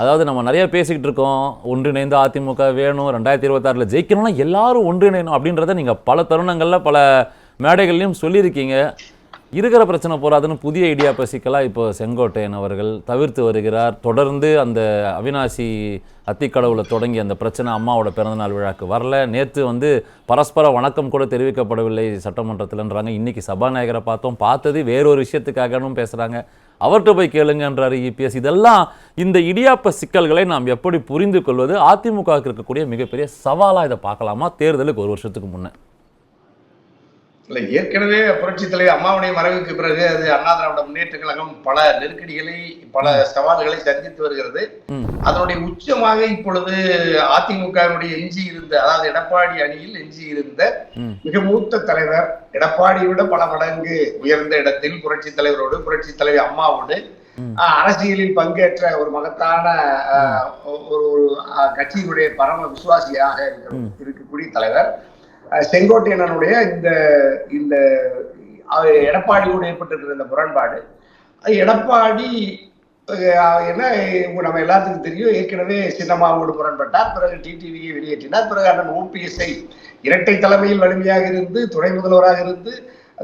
அதாவது நம்ம நிறைய பேசிக்கிட்டு இருக்கோம் ஒன்றிணைந்து அதிமுக வேணும் ரெண்டாயிரத்தி இருபத்தாறில் ஜெயிக்கணும்னா எல்லாரும் ஒன்றிணையணும் அப்படின்றத நீங்கள் பல தருணங்களில் பல மேடைகள்லையும் சொல்லியிருக்கீங்க. இருக்கிற பிரச்சனை போறாதுன்னு புதிய ஐடியா பசிக்கலா இப்போ செங்கோட்டையன் அவர்கள் தவிர்த்து வருகிறார். தொடர்ந்து அந்த அவினாசி அத்திக்கடவுல தொடங்கி அந்த பிரச்சனை அம்மாவோட பிறந்தநாள் விழாக்கு வரல. நேற்று வந்து பரஸ்பர வணக்கம் கூட தெரிவிக்கப்படவில்லை சட்டமன்றத்தில்ன்றாங்க. இன்னைக்கு சபாநாயகரை பார்த்தோம். பார்த்தது வேறொரு விஷயத்துக்காகனும் பேசுகிறாங்க அவர்கிட்ட போய் கேளுங்கன்றார் இபிஎஸ் இதெல்லாம் இந்த இடியாப்ப சிக்கல்களை நாம் எப்படி புரிந்து கொள்வது அதிமுகவுக்கு இருக்கக்கூடிய மிகப்பெரிய சவாலாக இதை பார்க்கலாமா? தேர்தலுக்கு ஒரு வருஷத்துக்கு முன்னே. இல்ல ஏற்கனவே புரட்சி தலைவர் அம்மாவுடைய மறைவுக்கு பிறகு அது அண்ணா திராவிட முன்னேற்ற கழகம் பல நெருக்கடிகளை பல சவால்களை சந்தித்து வருகிறது. அதனுடைய உச்சமாக இப்பொழுது அதிமுகவுடைய எஞ்சி இருந்த அதாவது எடப்பாடி அணியில் எஞ்சி இருந்த. மிக மூத்த தலைவர் எடப்பாடியை விட பல மடங்கு உயர்ந்த இடத்தில் புரட்சி தலைவரோடு புரட்சி தலைவி அம்மாவோடு அரசியலில் பங்கேற்ற ஒரு மகத்தான ஒரு கட்சியினுடைய பரம விசுவாசியாக இருக்கக்கூடிய தலைவர். செங்கோட்டையனுடைய இந்த இந்த எடப்பாடியோடு ஏற்பட்டிருக்கிற இந்த முரண்பாடு எடப்பாடி என்ன நம்ம எல்லாத்துக்கும் தெரியும் ஏற்கனவே சின்னம்மாவோடு முரண்பட்டார் பிறகு டிடிவியை வெளியேற்றினார் பிறகு அண்ணன் ஓபிஎஸ்ஐ இரட்டை தலைமையில் வலிமையாக இருந்து துணை முதல்வராக இருந்து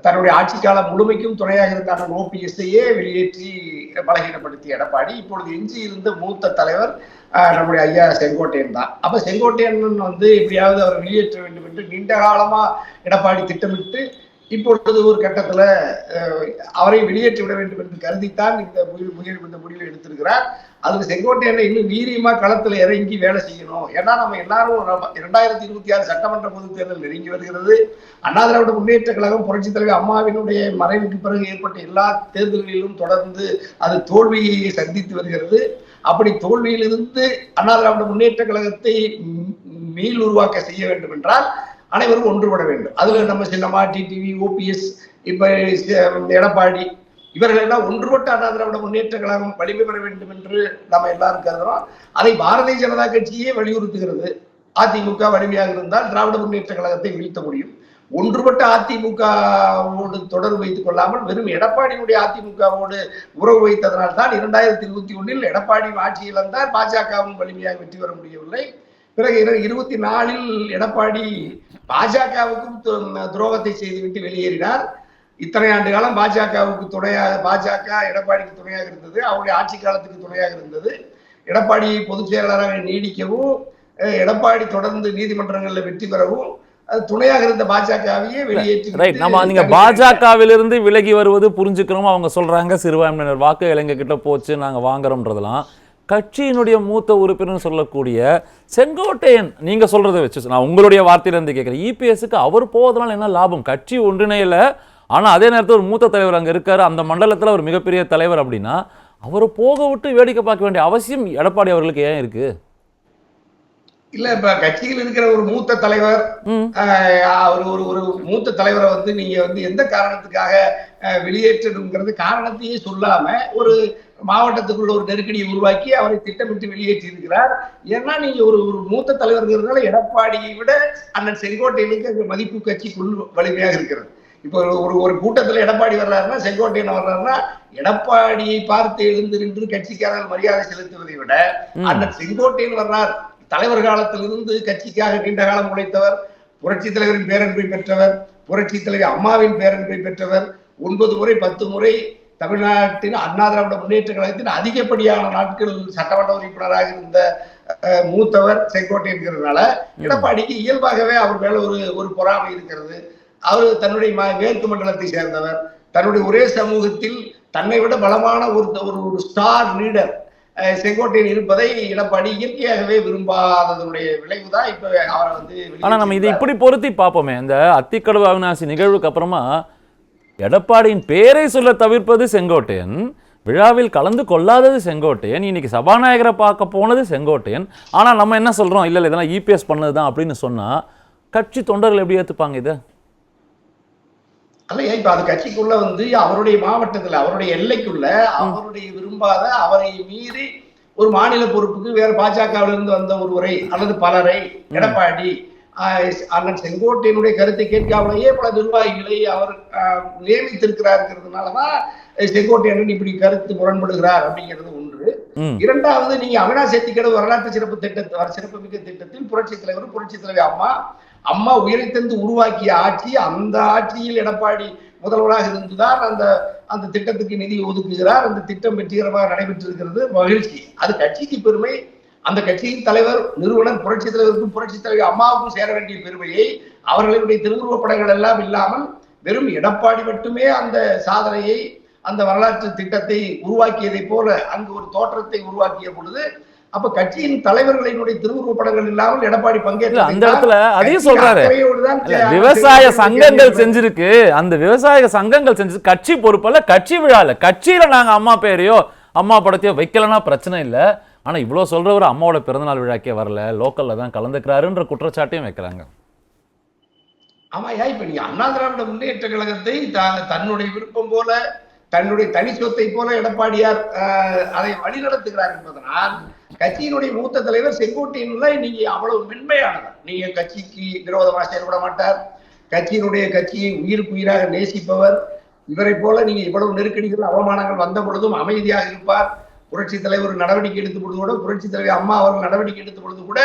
தன்னுடைய ஆட்சி காலம் முழுமைக்கும் துணையாக இருக்கான ஓபிஎஸ்ஐயே வெளியேற்றி பலகீனப்படுத்திய எடப்பாடி. இப்பொழுது எஞ்சி இருந்த மூத்த தலைவர் ஆஹ் நம்முடைய ஐயா செங்கோட்டையன் தான். அப்ப செங்கோட்டையன் வந்து எப்படியாவது அவர் வெளியேற்ற வேண்டும் என்று நீண்ட காலமா எடப்பாடி திட்டமிட்டு இப்பொழுது ஒரு கட்டத்துல அவரை வெளியேற்றி விட வேண்டும் என்று கருதித்தான் இந்த முடிவு இந்த முடிவை எடுத்திருக்கிறார். அதுக்கு செங்கோட்டையனை இன்னும் வீரியமா களத்துல இறங்கி வேலை செய்யணும்? ஏன்னா நம்ம எல்லாரும் நம்ம இரண்டாயிரத்தி இருபத்தி ஆறு சட்டமன்ற பொது தேர்தல் நெருங்கி வருகிறது. அண்ணா திராவிட முன்னேற்ற கழகம் புரட்சித் தலைவர் அம்மாவினுடைய மறைவுக்கு பிறகு ஏற்பட்ட எல்லா தேர்தல்களிலும் தொடர்ந்து அது தோல்வியை சந்தித்து வருகிறது. அப்படி தோல்வியிலிருந்து அண்ணா திராவிட முன்னேற்ற கழகத்தை மீள் உருவாக்க செய்ய வேண்டும் என்றால் அனைவரும் ஒன்றுபட வேண்டும். அதுல நம்ம சின்னமா டிடிவி ஓபிஎஸ் இப்ப எடப்பாடி இவர்கள் எல்லாம் ஒன்றுபட்ட அண்ணா திராவிட முன்னேற்ற கழகம் வலிமை பெற வேண்டும் என்று நம்ம எல்லாரும் கருதுறோம். அதை பாரதிய ஜனதா கட்சியே வலியுறுத்துகிறது. அதிமுக வலிமையாக இருந்தால் திராவிட முன்னேற்ற கழகத்தை வீழ்த்த முடியும். ஒன்றுபட்ட அதிமுகவோடு தொடர்பு வைத்துக் கொள்ளாமல் வெறும் எடப்பாடியினுடைய அதிமுகவோடு உறவு வைத்ததனால் தான் இரண்டாயிரத்தி இருபத்தி ஒன்றில் எடப்பாடி ஆட்சி இழந்தால் பாஜகவும் வலிமையாக வெற்றி பெற முடியவில்லை. பிறகு இருபத்தி நாலில் எடப்பாடி பாஜகவுக்கும் துரோகத்தை செய்துவிட்டு வெளியேறினார். இத்தனை ஆண்டு காலம் பாஜகவுக்கு துணையாக பாஜக எடப்பாடிக்கு துணையாக இருந்தது. அவருடைய ஆட்சி காலத்துக்கு துணையாக இருந்தது. எடப்பாடியை பொதுச் செயலாளராக நீடிக்கவும் எடப்பாடி தொடர்ந்து நீதிமன்றங்களில் வெற்றி பெறவும் துணையாக இருந்த பாஜகவையே வெளியேற்றி நம்ம நீங்க பாஜகவிலிருந்து விலகி வருவது புரிஞ்சுக்கிறோம் அவங்க சொல்றாங்க. சிறுபான்மையினர் வாக்கு இளைஞர் கிட்ட போச்சு நாங்க வாங்குறோம்ன்றதெல்லாம். கட்சியினுடைய மூத்த உறுப்பினர் சொல்லக்கூடிய செங்கோட்டையன் நீங்க சொல்றதை வச்சு நான் உங்களுடைய வார்த்தையில இருந்து கேட்கிறேன் இபிஎஸ்க்கு அவர் போவதனால என்ன லாபம்? கட்சி ஒன்றிணையல ஆனா அதே நேரத்தில் ஒரு மூத்த தலைவர் அங்க இருக்காரு. அந்த மண்டலத்துல ஒரு மிகப்பெரிய தலைவர் அப்படின்னா அவரை போக விட்டு வேடிக்கை பார்க்க வேண்டிய அவசியம் எடப்பாடி அவர்களுக்கு ஏன் இருக்கு? இல்ல இப்ப கட்சியில் இருக்கிற ஒரு மூத்த தலைவர் அவர் ஒரு ஒரு மூத்த தலைவரை வந்து நீங்க வந்து எந்த காரணத்துக்காக வெளியேற்றணுங்கிறது காரணத்தையே சொல்லாம ஒரு மாவட்டத்துக்குள்ள ஒரு நெருக்கடியை உருவாக்கி அவரை திட்டமிட்டு வெளியேற்றி இருக்கிறார் ஏன்னா நீங்க ஒரு ஒரு மூத்த தலைவர்ங்கிறதுனால எடப்பாடியை விட அண்ணன் செங்கோட்டையனுக்கு மதிப்பு கட்சிக்குள் வலிமையாக இருக்கிறது. இப்போ ஒரு- ஒரு கூட்டத்துல எடப்பாடி வர்றாருன்னா செங்கோட்டையன் வர்றாருன்னா எடப்பாடியை பார்த்து எழுந்து நின்று கட்சிக்காரர்கள் மரியாதை செலுத்துவதை விட. அண்ணன் செங்கோட்டையன் வர்றார். தலைவர் காலத்திலிருந்து கட்சிக்காக நீண்ட காலம் உழைத்தவர் புரட்சி தலைவரின் பேரன்பை பெற்றவர் புரட்சி தலைவர் அம்மாவின் பேரன்பை பெற்றவர் ஒன்பது முறை பத்து முறை தமிழ்நாட்டின் அண்ணா திராவிட முன்னேற்ற கழகத்தின் அதிகப்படியான நாட்கள் சட்டமன்ற உறுப்பினராக இருந்த மூத்தவர் செங்கோட்டையன்கிறதுனால எடப்பாடிக்கு இயல்பாகவே அவர் மேல ஒரு ஒரு பொறாமை இருக்கிறது. அவர் தன்னுடைய மேற்கு மண்டலத்தை சேர்ந்தவர். தன்னுடைய ஒரே சமூகத்தில் தன்னை விட பலமான ஒரு ஒரு ஸ்டார் லீடர் செங்கோட்டையன் இருப்பதை எடப்பாடி இயற்கையாகவே விரும்பாததனுடைய விளைவுதான் இப்ப அவரை வந்து ஆனா நம்ம இதை. இப்படி பொருத்தி பார்ப்போமே. இந்த அத்திக்கடவு அவிநாசி நிகழ்வுக்கு அப்புறமா எடப்பாடியின் பேரை சொல்ல தவிர்ப்பது செங்கோட்டையன் விழாவில் கலந்து கொள்ளாதது செங்கோட்டையன் இன்னைக்கு சபாநாயகரை பார்க்க போனது செங்கோட்டையன். ஆனா நம்ம என்ன சொல்றோம்? இல்லை இதெல்லாம் இபிஎஸ் பண்ணது தான் அப்படின்னு சொன்னால் கட்சி தொண்டர்கள் எப்படி ஏற்றுப்பாங்க இதை? அல்ல இப்ப அது கட்சிக்குள்ள வந்து அவருடைய மாவட்டத்துல அவருடைய எல்லைக்குள்ள அவருடைய விரும்பாத அவரை மீறி ஒரு மாநில பொறுப்புக்கு வேற பாஜகவிலிருந்து வந்த ஒருவரை அல்லது பலரை எடப்பாடி அண்ணன் செங்கோட்டையனுடைய கருத்தை கேட்காமலேயே பல நிர்வாகிகளை அவர் ஆஹ், நியமித்திருக்கிறாருங்கிறதுனாலதான் செங்கோட்டையன் இப்படி கருத்து முரண்படுகிறார் அப்படிங்கிறது ஒன்று. இரண்டாவது நீங்க அவினாசி திக்கட வரலாற்று சிறப்பு திட்டத்தை சிறப்பு மிக்க திட்டத்தில் புரட்சி தலைவர் புரட்சி தலைவி அம்மா அம்மா உயிரைத்தந்து உருவாக்கிய ஆட்சி அந்த ஆட்சியில் எடப்பாடி முதல்வராக இருந்துதான் அந்த அந்த திட்டத்துக்கு நிதி ஒதுக்குகிறார். அந்த திட்டம் வெற்றிகரமாக நடைபெற்றிருக்கிறது. மகிழ்ச்சி. அது கட்சிக்கு பெருமை. அந்த கட்சியின் தலைவர் நிறுவனர் புரட்சி தலைவருக்கும் புரட்சி தலைவர் அம்மாவுக்கும் சேர வேண்டிய பெருமையை அவர்களுடைய திருவுருவப் படங்கள் எல்லாம் இல்லாமல் வெறும் எடப்பாடி மட்டுமே அந்த சாதனையை அந்த வரலாற்று திட்டத்தை உருவாக்கியதை போல அங்கு ஒரு தோற்றத்தை உருவாக்கிய பொழுது அப்ப கட்சியின் தலைவர்களினுடைய திருவுருவப் படங்கள் இல்லாமல் எடப்பாடி பங்கேற்ற அந்த இடத்துல அதையும் சொல்றாரு. விவசாய சங்கங்கள் செஞ்சிருக்கு. அந்த விவசாய சங்கங்கள் செஞ்சு கட்சி பொறுப்பல்ல கட்சி விழால கட்சியில நாங்க அம்மா பேரையோ அம்மா படத்தையோ வைக்கலன்னா பிரச்சனை இல்ல. ஆனால் இவ்வளோ சொல்கிறவர் அம்மாவோட பிறந்தநாள் விழாக்கே வரல. லோக்கலில் தான் கலந்துக்கிறாருன்ற குற்றச்சாட்டையும் வைக்கிறாங்க. ஆமாய்யா இப்போ நீங்க அண்ணா திராவிட முன்னேற்ற கழகத்தை த- தன்னுடைய விருப்பம் போல தன்னுடைய தனி சொத்தை போல எடப்பாடியார் அதை வழிநடத்துகிறார் என்பதனால் கட்சியினுடைய மூத்த தலைவர் செங்கோட்டையன்ல நீங்க அவ்வளவு மென்மையானவர். நீங்க கட்சிக்கு விரோதமாக செயல்பட மாட்டார். கட்சியினுடைய கட்சியை உயிருக்கு உயிராக நேசிப்பவர். இவரை போல நீங்க இவ்வளவு நெருக்கடிகள் அவமானங்கள் வந்த பொழுதும் அமைதியாக இருப்பார். புரட்சி தலைவர் நடவடிக்கை எடுத்த பொழுது கூட புரட்சி தலைவர் அம்மா அவர்கள் நடவடிக்கை எடுத்த பொழுது கூட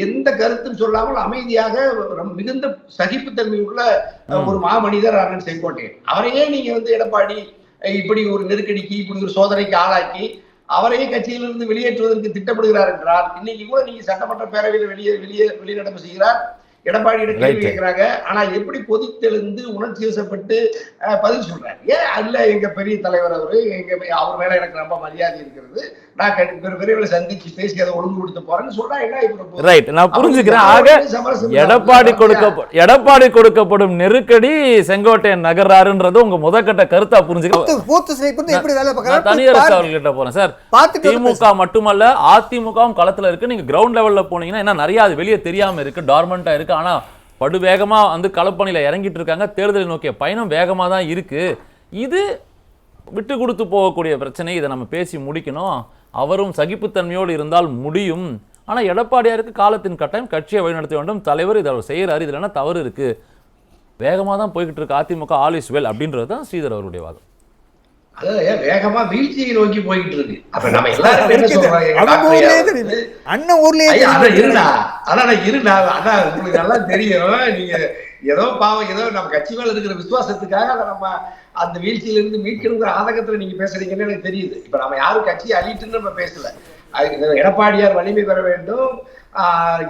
எந்த கருத்தும் சொல்லாமல் அமைதியாக ரொம்ப மிகுந்த சகிப்புத்தன்மை உள்ள அஹ், ஒரு மாமனிதர் அண்ணன் செங்கோட்டையன் அவரையே நீங்க வந்து எடப்பாடி இப்படி ஒரு நெருக்கடிக்கு இப்படி ஒரு சோதனைக்கு ஆளாக்கி அவரையே கட்சியிலிருந்து வெளியேற்றுவதற்கு திட்டமிடுகிறார் என்றால் இன்னைக்கு கூட நீங்க சட்டமன்ற பேரவையில் வெளியே வெளியே வெளிநடப்பு செய்கிறார். எடப்பாடியிடம் கேள்வி. கேட்கிறாங்க ஆனா எப்படி கொதித்தெழுந்து உணர்ச்சி வசப்பட்டு பதில் சொல்றாரு? ஏன் அல்ல எங்க பெரிய தலைவர் அவரு எங்க அவர் மேல எனக்கு ரொம்ப மரியாதை இருக்கிறது? நான் கண்டி- விரை- விரைவில் சந்திச்சு பேசி அதை ஒழுங்கு கொடுத்து போறேன்னு சொல்றா என்ன இப்ப ரைட் நான் புரிஞ்சுக்கிறேன். ஆக எடப்பாடி கொடுக்க எடப்பாடி கொடுக்கப்படும் நெருக்கடி செங்கோட்டையன் நகர்றாருன்றது உங்க முதற்கட்ட கருத்தா புரிஞ்சுக்க பூத்து- எப்படி வேலை பார்க்கறாரு. அவர்கிட்ட போறேன் சார். திமுக மட்டுமல்ல அதிமுகவும் களத்துல இருக்கு. நீங்க கிரவுண்ட் லெவல்ல போனீங்கன்னா என்ன நிறைய அது வெளியே தெரியாம இருக்கு டார்மெண்டா இருக்கு. ஆனா படு வேகமா வந்து களப்பணியில இறங்கிட்டு இருக்காங்க. தேர்தலை நோக்கிய பயணம் வேகமா தான் இருக்கு. இது விட்டு கொடுத்து போகக்கூடிய பிரச்சனை இதை நம்ம பேசி முடிக்கணும். அவரும் சகிப்புத்தன்மையோடு இருந்தால் முடியும். ஆனால் எடப்பாடியாருக்கு காலத்தின் கட்டாயம் கட்சியை வழிநடத்த வேண்டும். தலைவர் இதை அவர் செய்கிறார் இதில் என்ன தவறு இருக்குது வேகமாக தான் போய்கிட்டு இருக்கு. அதிமுக ஆல் இஸ் வெல் அப்படின்றது தான் ஸ்ரீதர் அவருடைய வாதம். வேகமா வீழ்ச்சியை நோக்கி போயிட்டு இருக்கு அப்ப நம்ம எல்லாரும் என்ன வந்து, அண்ணன் ஊர்லயே. இருடா அதான் இருடா அதான் உங்களுக்கு நல்லா தெரியும். நீங்க ஏதோ பாவம் ஏதோ நம்ம கட்சி மேல இருக்கிற விசுவாசத்துக்காக அதை நம்ம அந்த வீழ்ச்சியில இருந்து மீட்கணுங்கிற ஆதங்கத்துல நீங்க பேசுறீங்கன்னு எனக்கு தெரியுது. இப்ப நம்ம யாரும் கட்சியை அழிட்டுன்னு நம்ம பேசல. எடப்பாடியார் வலிமை பெற வேண்டும்.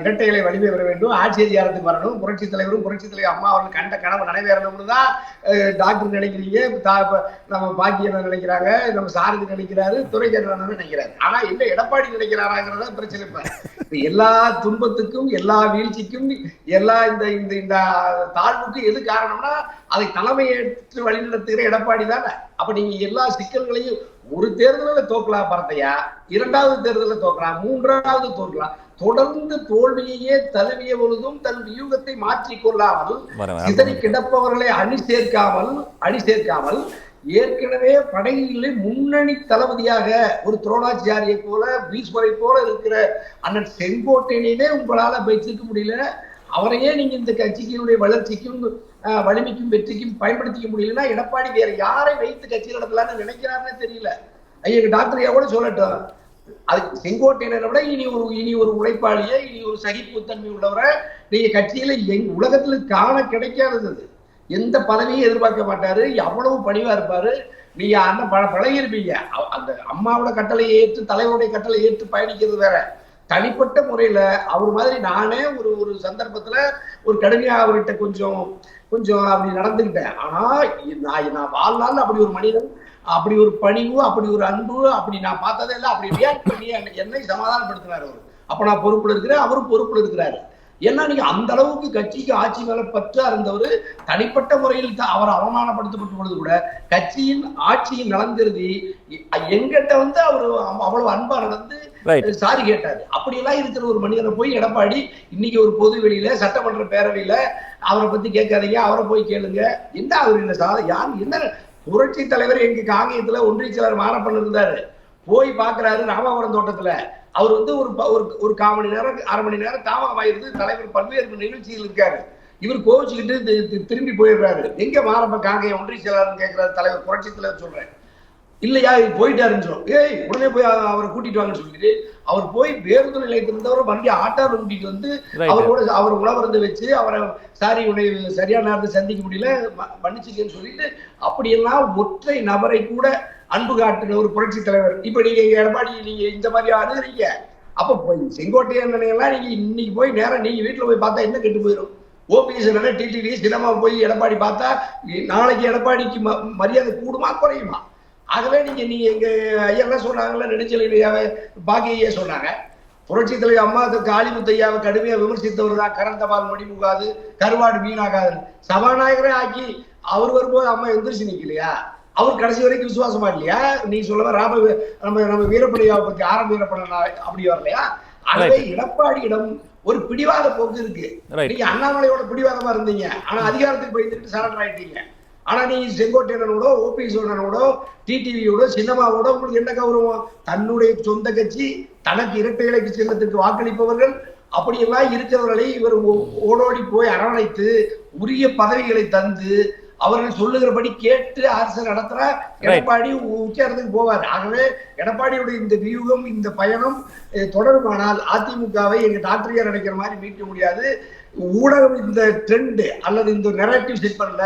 இரட்டைகளை வலிமை பெற வேண்டும். ஆட்சி அதிகாரத்துக்கு வரணும். புரட்சி தலைவரும் புரட்சி தலைவர் அம்மா அவர்கள் கண்ட கனவு நிறைவேறணும்னு தான் டாக்டர் நினைக்கிறீங்க. தா- நம்ம பாக்கியன் நினைக்கிறாங்க. நம்ம சாரதி நினைக்கிறாரு. துறைக்கண்ணன் நினைக்கிறாரு. ஆனா என்ன எடப்பாடி நினைக்கிறாராங்கிறத பிரச்சனை இப்ப எல்லா துன்பத்துக்கும் எல்லா வீழ்ச்சிக்கும் எல்லா இந்த இந்த இந்த தாழ்வுக்கும் எது காரணம்னா அதை தலைமையேற்று வழிநடத்துகிற எடப்பாடி தானே. அப்ப நீங்க எல்லா சிக்கல்களையும் ஒரு தேர்தலில் தோக்கலாம் பரத்தையா இரண்டாவது தேர்தலில் தோக்கலாம் மூன்றாவது தோக்கலாம் தொடர்ந்து தோல்வியையே தழுவிய பொழுதும் தன் வியூகத்தை மாற்றிக் கொள்ளாமல் வர வர சிதறி கிடப்பவர்களை அணி சேர்க்காமல் அணி சேர்க்காமல் ஏற்கனவே படையிலே முன்னணி தளபதியாக ஒரு துரோணாச்சாரியை போல பீஸ்வரை போல இருக்கிற அண்ணன் செங்கோட்டையனே உங்களால வைத்திருக்க முடியல. அவரையே நீங்க இந்த கட்சியினுடைய வளர்ச்சிக்கும் வலிமைக்கும் வெற்றிக்கும் பயன்படுத்திக்க முடியலன்னா எடப்பாடி வேற யாரை வைத்து கட்சி நடத்தலாம்னு நினைக்கிறாருன்னு தெரியல. ஐயா டாக்டர் கூட சொல்லட்டும். அது செங்கோட்டையினரை விட இனி ஒரு இனி ஒரு உழைப்பாளியை இனி ஒரு சகிப்புத்தன்மை உள்ளவரை நீங்க கட்சியில எங் உலகத்துல காண கிடைக்காதது அது. எந்த பதவியும் எதிர்பார்க்க மாட்டாரு. எவ்வளவு பணிவா இருப்பாரு. நீங்க அண்ணன் பழ பழகிருப்பீங்க. அந்த அம்மாவோட கட்டளை ஏற்று தலைவருடைய கட்டளை ஏற்று பயணிக்கிறது வேற. தனிப்பட்ட முறையில அவர் மாதிரி நானே ஒரு ஒரு சந்தர்ப்பத்துல ஒரு கடுமையா அவர்கிட்ட கொஞ்சம் கொஞ்சம் அப்படி நடந்துக்கிட்டேன். ஆனா நான் நான் வாழ்நாள் அப்படி ஒரு மனிதன் அப்படி ஒரு பணிவு அப்படி ஒரு அன்பு அப்படி நான் பார்த்ததே இல்லை அப்படி ரியாக்ட் பண்ணி என்னை- சமாதானப்படுத்துறாரு சமாதானப்படுத்தினார் அவர். அப்ப நான் பொறுப்புல இருக்கிறேன் அவரும் பொறுப்புல இருக்கிறாரு. ஏன்னா நீங்க அந்த அளவுக்கு கட்சிக்கு ஆட்சி மேல பற்றா இருந்தவர் தனிப்பட்ட முறையில் தான் அவர் அவமானப்படுத்தப்பட்ட பொழுது கூட கட்சியின் ஆட்சியின் நலந்திருதி எங்கிட்ட வந்து அவர் அவ்வளவு அன்பா நடந்து சாரி கேட்டாரு. அப்படியெல்லாம் இருக்கிற ஒரு மனிதனை போய் எடப்பாடி இன்னைக்கு ஒரு பொது வெளியில சட்டமன்ற பேரவையில அவரை பத்தி கேட்காதீங்க அவரை போய் கேளுங்க. என்ன அவர் என்ன சார்? யார்? என்ன? புரட்சி தலைவர் எங்க காங்கியத்துல ஒன்றிய செயலர் மாறப்பன் இருந்தாரு போய் பாக்குறாரு ராமாபுரம் தோட்டத்துல. அவர் வந்து ஒரு ஒரு ஒரு கால் மணி நேரம் அரை மணி நேரம் தாமதமாயிருந்து தலைவர் பல்வேறு நிகழ்ச்சியில் இருக்காரு. இவர் கோவிச்சுக்கிட்டு திரும்பி போயிடுறாரு. எங்க மாறப்ப காங்கேயம் ஒன்றிய செயலாளர் கேட்கிறாரு தலைவர் புரட்சி தலைவர் சொல்றேன் இல்லையா இது போயிட்டாருன்னு ஏய் உடனே போய் அவரை கூட்டிட்டு வாங்கன்னு சொல்லிட்டு அவர் போய் பேருந்து நிலையத்தில் இருந்தவரை வண்டி ஆட்டோவில் கூட்டிட்டு வந்து. அவரோட அவர் உணவருந்து வச்சு அவரை சாரி உன்னை சரியான நேரத்தை சந்திக்க முடியல மன்னிச்சுக்கன்னு சொல்லிட்டு அப்படியெல்லாம் ஒற்றை நபரை கூட அன்பு காட்டின ஒரு புரட்சி தலைவர். இப்ப நீங்க எடப்பாடி நீங்க இந்த மாதிரி அணுகிறீங்க அப்ப போய் செங்கோட்டையன் எல்லாம் நீங்க இன்னைக்கு போய் நேரம் நீங்க வீட்டுல போய் பார்த்தா என்ன கெட்டு போயிடும் ஓபிஎஸ் டிடிவி சினிமா போய் எடப்பாடி பார்த்தா நாளைக்கு எடப்பாடிக்கு ம- மரியாதை கூடுமா குறையுமா? ஆகவே நீங்க நீங்க எங்க ஐயா என்ன சொன்னாங்கல்ல நெடுஞ்செழியாவை பாக்கியே சொன்னாங்க. புரட்சி தலைவர் அம்மா காளிமுத்தையாவை கடுமையா விமர்சித்தவர் தான். கரந்தபால் மடிமுகாது கருவாடு வீணாகாது. சபாநாயகரே ஆக்கி அவர் வரும்போது அம்மா எந்திரிச்சு நிக்கலையா? அவர் கடைசி வரைக்கும் விசுவாசமா இல்லையா? நீ சொல்லவா ராம நம்ம நம்ம வீரப்படையாவை பத்தி ஆரம் வீரப்பட அப்படி வரலையா? ஆகவே எடப்பாடியிடம் ஒரு பிடிவாத போக்கு இருக்கு. நீங்க அண்ணாமலையோட பிடிவாதமா இருந்தீங்க. ஆனா அதிகாரத்துக்கு பயந்துட்டு சரண்டர் ஆயிட்டீங்க. ஆனா நீ செங்கோட்டையனோட ஓபிஎஸோட டிடிவியோட சின்னமாவோட உங்களுக்கு என்ன கௌரவம்? தன்னுடைய சொந்த கட்சி தனக்கு இரட்டை இலக்கு சின்னத்துக்கு வாக்களிப்பவர்கள் அப்படியெல்லாம் இருக்கிறவர்களை இவர் ஓடோடி போய் அரவணைத்து உரிய பதவிகளை தந்து அவர்கள் சொல்லுகிறபடி கேட்டு அரசு நடத்துற எடப்பாடி உச்சத்துக்கு போவார். ஆகவே எடப்பாடியுடைய இந்த வியூகம் இந்த பயணம் தொடருமானால் அதிமுகவை எங்க டாக்டரியா நினைக்கிற மாதிரி மீட்க முடியாது. ஊடகம் இந்த ட்ரெண்ட் அல்லது இந்த நெரேட்டிவ் செட் பண்ணல.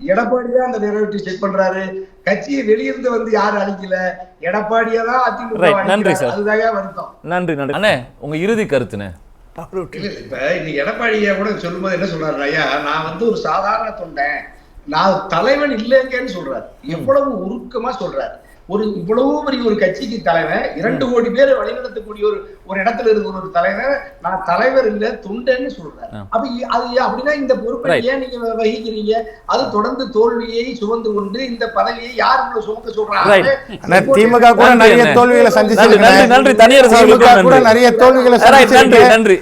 எடப்பாடி தான் அந்த நெரேட்டிவ் செட் பண்றாரு. கட்சியை வெளியிருந்து வந்து யாரும் அழிக்கல. எடப்பாடியா தான் அதிமுக. நன்றி. சார். அதுதான் வருத்தம். நன்றி நன்றி. அண்ணே உங்க இறுதி. இல்ல இப்ப இன்னைக்கு எடப்பாடியை கூட சொல்லும்போது என்ன சொல்றாரு ஐயா? நான் வந்து ஒரு சாதாரண தொண்டன். நான் தலைவன் இல்லைங்கன்னு சொல்றாரு. எவ்வளவு உருக்கமா சொல்றாரு. ஒரு இவ்வளவு பெரிய ஒரு கட்சிக்கு தலைவன் இரண்டு கோடி பேரை வழிநடத்தக்கூடிய ஒரு ஒரு இடத்துல இருக்கிற ஒரு தலைவன் நான் தலைவர் இல்ல தொண்டன்னு சொல்றாரு ஆ. அப்ப அது அப்படின்னா இந்த பொறுப்பை. ஏன் நீங்க வகிக்கிறீங்க அது தொடர்ந்து தோல்வியை சுமந்து கொண்டு இந்த பதவியை யார் உங்களை சுமக்க சொல்றாங்க திமுக கூட நிறைய. தோல்விகளை நன்றி, நன்றி. தனியார் கூட. நிறைய தோல்விகளை நன்றி நன்றி